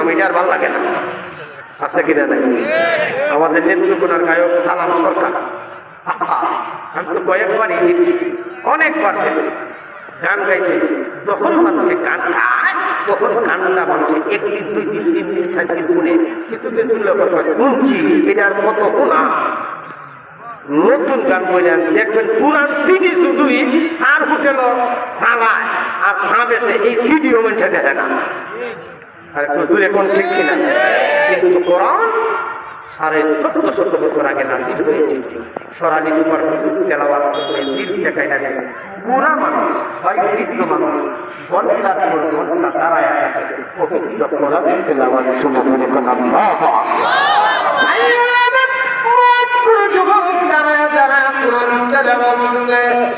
আমি আর লাগে না কিনা আমাদের গায়ক সরকার আমি তো কয়েকবারই অনেকবার গান গাইছে যখন গান গায় তখন দুই তিন দিন এটার কত নতুন গান বললেন দেখবেন পুরান সিডি শুধুই সার হোটেল সালায়। সাবেতে এই সিডিও মানুষে দেখে কোন ঠিক কিনা? কিন্তু কোরআন সাড়ে চোদ্দ শত বছর আগে নাজিল হয়েছে। সরানি তোমার তেলাওয়াত করে দিল দেখায় না। পুরা মানুষ বৃদ্ধ মানুষ ঘণ্টার পর ঘণ্টা দাঁড়ায় পবিত্র কোরআন তেলাওয়াত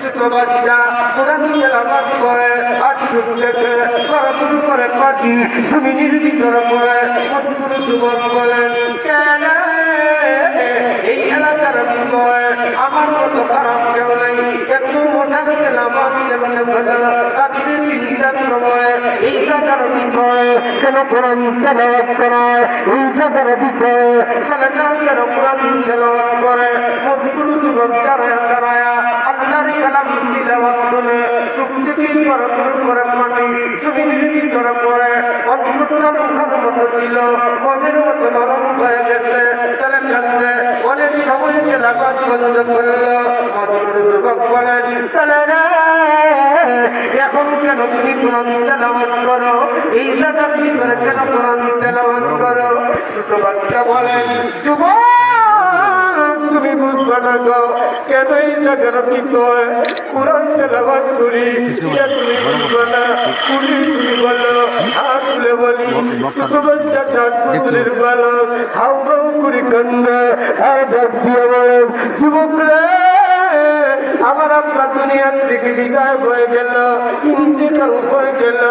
ছোট বাচ্চা কোরআন তেলাওয়াত করে আর ছোট থেকে করতুন করে কাটি জমিনের ভিতরে পড়ে। যুবক বলেন কেন এই এলাকার ভিতরে আমার মতো খারাপ কেউ নেই। এত মজা তেলাওয়াত কেমনে ভালো রাত্রি তিনটার সময় এই জায়গার ভিতরে কেন কোরআন তেলাওয়াত করা এই জায়গার ভিতরে ছেলেটাও কেন কোরআন তেলাওয়াত করে। মধুগুরু যুবক দাঁড়ায় দাঁড়ায় আল্লাহর কালাম তিলাওয়াত শুনে চুপ থেকে করে করে পানি মুখের মতো ছিল। মনের মতো নরম হয়ে গেছে। এখন কেন তুমি কোরআন করো? এই জায়গার ভিতরে কেন কোরআন করো? বাচ্চা তুমি না গো, কেন এই জায়গার ভিতরে কোরআন করি তুমি বুঝবে না কুলি তুমি বলো হাত তুলে বলি ছোট বাচ্চা সাত বছরের বালক হাউ করে কান্দে আর ডাক দিয়ে বলেন যুবক রে আমার আব্বা দুনিয়ার থেকে বিদায় হয়ে গেল, ইন্তেকাল হয়ে গেল।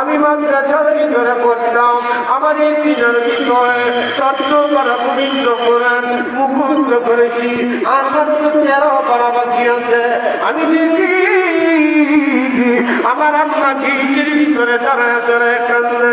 আমি মাদ্রাসার ভিতরে পড়তাম, আমার এই সিনার ভিতরে সত্য করা পবিত্র কোরআন মুখস্থ করেছি। আর মাত্র তেরো করা বাকি আছে, আমি দেখি আমার আম্মা গিরিটির ভিতরে দাঁড়ায় দাঁড়ায় কান্দে।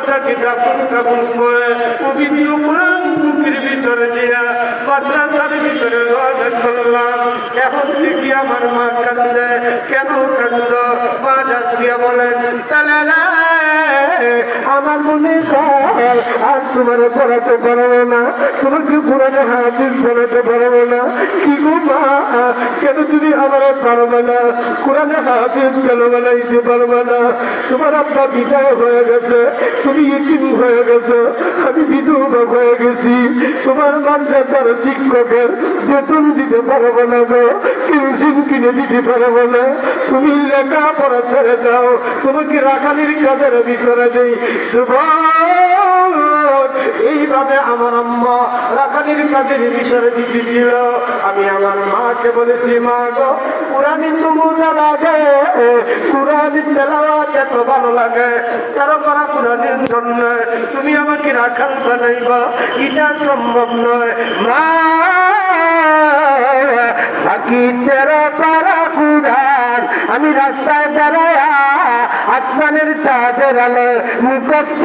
আব্বাটাকে কাপড় কাপড় করে? পবিত্র কোরআন মুখের ভিতরে দিয়া মাদ্রাসার ভিতরে রওনা করলাম। এখন থেকে আমার মা কাঁদছে। কেন কান্দ মা ডাক দিয়া বলেন আমার মনে হয়, আর তোমার পড়াতে পারব না। তোমাকে পুরানো হাদিস পড়াতে পারব না। কি গো মা, কেন তুমি আমার পারবে না? কোরআনে হাফিজ কেন বানাইতে পারবে না? তোমার আব্বা বিদায় হয়ে গেছে, তুমি ইতিম হয়ে গেছো। আমি বিধবা হয়ে গেছি তোমার মাদ্রাসার শিক্ষকের বেতন দিতে পারব না গো টিউশন কিনে দিতে পারব না তুমি লেখাপড়া ছেড়ে যাও তোমাকে রাখালির কাজের ভিতরে দেই এইভাবে আমার আম্মা রাখালির কাজের ভিতরে দিতেছিল আমি আমার মাকে বলেছি, মা গো কোরআনই তো মজা লাগে কোরআনই তেলাওয়াত এত ভালো লাগে। কারও করা কোরআনের জন্য তুমি আমাকে রাখাল বানাইবা, এটা সম্ভব নয়। মা, বাকি তেরো পারা কুড়ান আমি রাস্তায় দাঁড়ায়া আসমানের চাঁদের আলো মুখস্থ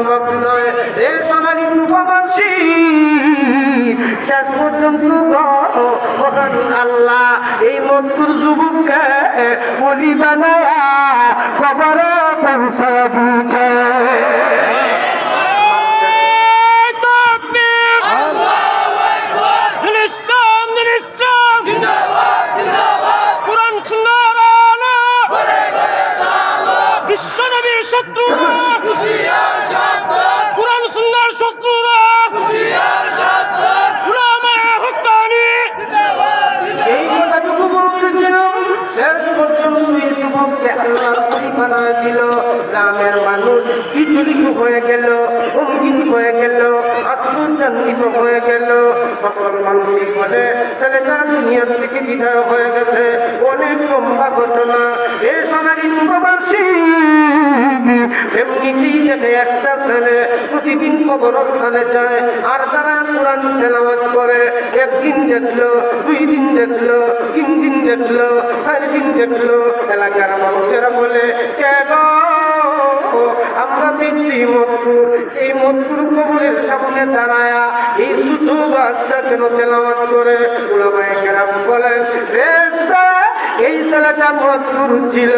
সম্ভব নয় এর সোনালী রূপবাসী শেষ পর্যন্ত মহান আল্লাহ। এই মধুর যুবককে উনি বানায়া খবরে পৌঁছা দিয়েছে। বিশ্বনবীর শত্রুরা খুশিয়া গ্রামের মানুষ বিচলিত হয়ে গেল হুমকিত হয়ে গেল আত্মচান্দিত হয়ে গেল। সকল মানুষই বলে, ছেলেটা দুনিয়া থেকে বিদায় হয়ে গেছে। অনেক লম্বা ঘটনা। এ সবারই শুভবার্ষিক। একটা প্রতিদিন যায়, আর তারা একদিন দুই দিন তিন দিন দিন এলাকার মানুষেরা বলে কেন আমরা দেখছি মধুর। এই মধুর কবরের সামনে দাঁড়ায়া এই ছোট বাচ্চা কেন তেলাওয়াত করে এই ছেলেটা মধুর ছিল।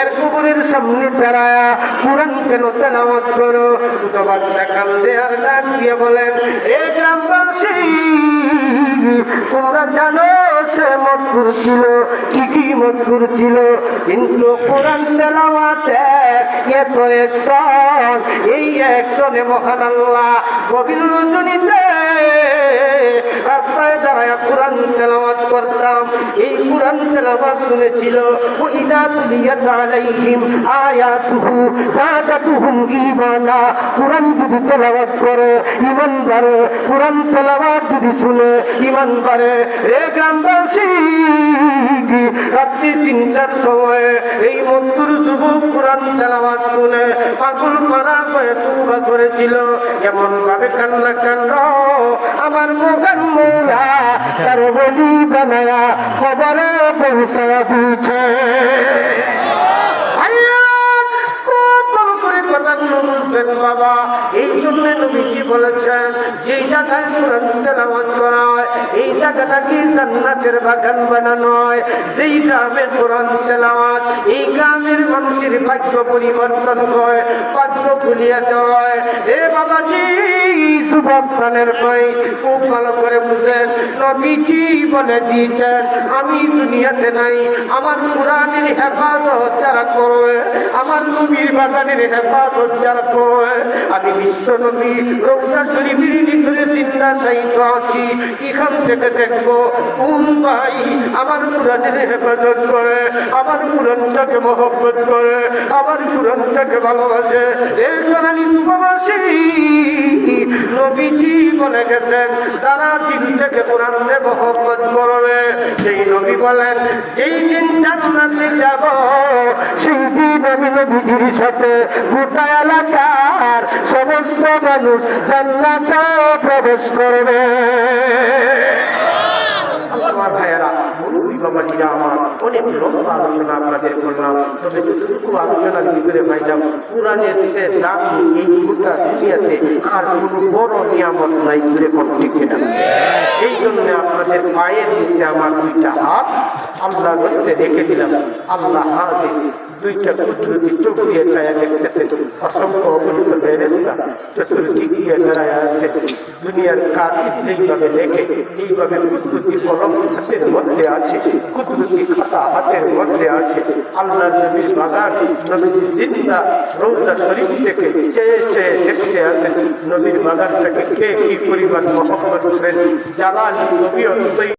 এর কুকুরের সামনে দাঁড়ায়া কোরআন কেন তেলাওয়াত করো? ছোট বাচ্চা কান্দে আর ডাক দিয়ে বলেন, এ গ্রামবাসী, তোমরা জানো সে মধুর ছিল, ঠিকই মধুর ছিল। কিন্তু কোরআন তেলাওয়াতে এত একশন এই একশনে মহান আল্লাহ গভীর রজনীতে শুনেছিল যদি করে যদি শুনে এ গ্রামবাসী, রাত্রি তিনটার এই মন্দির যুবক কোরআন তেলাওয়াত শুনে পাগল পারা করেছিল। এমন ভাবে কান্না কান্দ আমার মোগান মৌলা, তার বলি বানায়া, খবরে পৌঁছায়া দিয়েছে। বুঝবেন বাবা, এই জন্য নবীজি বলেছেন যে জায়গায় কোরআন তেলাওয়াত করা হয়, এই জায়গাটা কি জান্নাতের বাগান বানানো হয়? যেই গ্রামের কোরআন তেলাওয়াত, এই গ্রামের মানুষের ভাগ্য পরিবর্তন হয়, ভাগ্য ভুলিয়ে দেয় এ বাবাজি, যুবক প্রাণের ভাই খুব ভালো করে বুঝেন। নবীজি বলে দিয়েছেন, আমি দুনিয়াতে নাই, আমার কোরআনের হেফাজত যারা করবে আমার নবীর বাগানের হেফাজত যারা করবে আমি বিশ্ব নবী রোজা শরীফের ভিতরে চিন্তা চাইত আছি। এখান থেকে দেখব, কোন ভাই আমার কোরআনের হেফাজত করে, আমার কোরআনটাকে মহব্বত করে, আমার কোরআনটাকে ভালোবাসে। এই সোনালি উপবাসী, নবীজি বলে গেছেন, যারা দিন থেকে কোরআনে মহব্বত করবে সেই নবী বলেন, যেই দিন জান্নাতে যাব, সেই দিন আমি নবীজির সাথে। গোটা এলাকার সমস্ত মানুষ জান্নাতে প্রবেশ করবে। আমার ভাইয়েরা আমার অনেক লম্বা আলোচনা আপনাদের করলাম। তবে যতটুকু আলোচনার ভিতরে পাইলাম কোরআনের সে দাম এই গোটা দুনিয়াতে আর কোনো বড় নিয়ামত নাই ঘুরে ঠিক কিনা এই জন্য আপনাদের পায়ের নিচে আমার দুইটা হাত আল্লাহ দোস্তে রেখে দিলাম। আল্লাহ হাতে দুইটা কুদরতি চোখ দিয়ে ছায়া দেখতেছে। অসংখ্য অবনীত ফেরেস্তা চতুর্দিক দিয়ে দাঁড়ায় আছে। দুনিয়ার কাজ যেইভাবে লেখে, এইভাবে কুদরতি কলম হাতের মধ্যে আছে। কুদরতি খাতা হাতের মধ্যে আছে। আল্লাহ নবীর বাগান নবীজি জিন্দা, রৌজা শরীফ থেকে চেয়ে চেয়ে দেখতে আসেন। নবীর বাগানটাকে কে কি পরিমাণ মহব্বত করেন, জালাল নবী